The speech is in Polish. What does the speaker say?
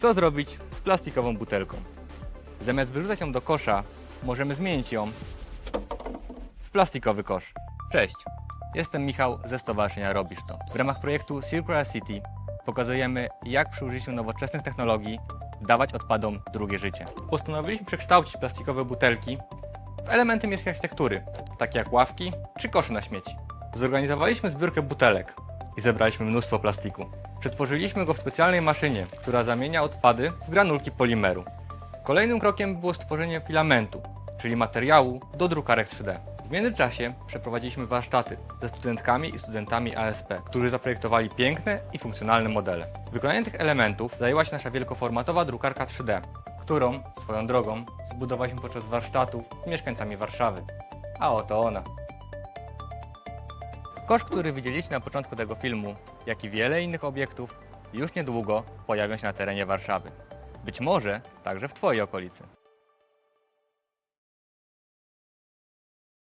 Co zrobić z plastikową butelką? Zamiast wyrzucać ją do kosza, możemy zmienić ją w plastikowy kosz. Cześć, jestem Michał ze Stowarzyszenia Robisz To. W ramach projektu Circular City pokazujemy, jak przy użyciu nowoczesnych technologii dawać odpadom drugie życie. Postanowiliśmy przekształcić plastikowe butelki w elementy miejskiej architektury, takie jak ławki czy kosze na śmieci. Zorganizowaliśmy zbiórkę butelek i zebraliśmy mnóstwo plastiku. Przetworzyliśmy go w specjalnej maszynie, która zamienia odpady w granulki polimeru. Kolejnym krokiem było stworzenie filamentu, czyli materiału do drukarek 3D. W międzyczasie przeprowadziliśmy warsztaty ze studentkami i studentami ASP, którzy zaprojektowali piękne i funkcjonalne modele. Wykonaniem tych elementów zajęła się nasza wielkoformatowa drukarka 3D, którą, swoją drogą, zbudowaliśmy podczas warsztatów z mieszkańcami Warszawy. A oto ona. Kosz, który widzieliście na początku tego filmu, jak i wiele innych obiektów, już niedługo pojawią się na terenie Warszawy. Być może także w Twojej okolicy.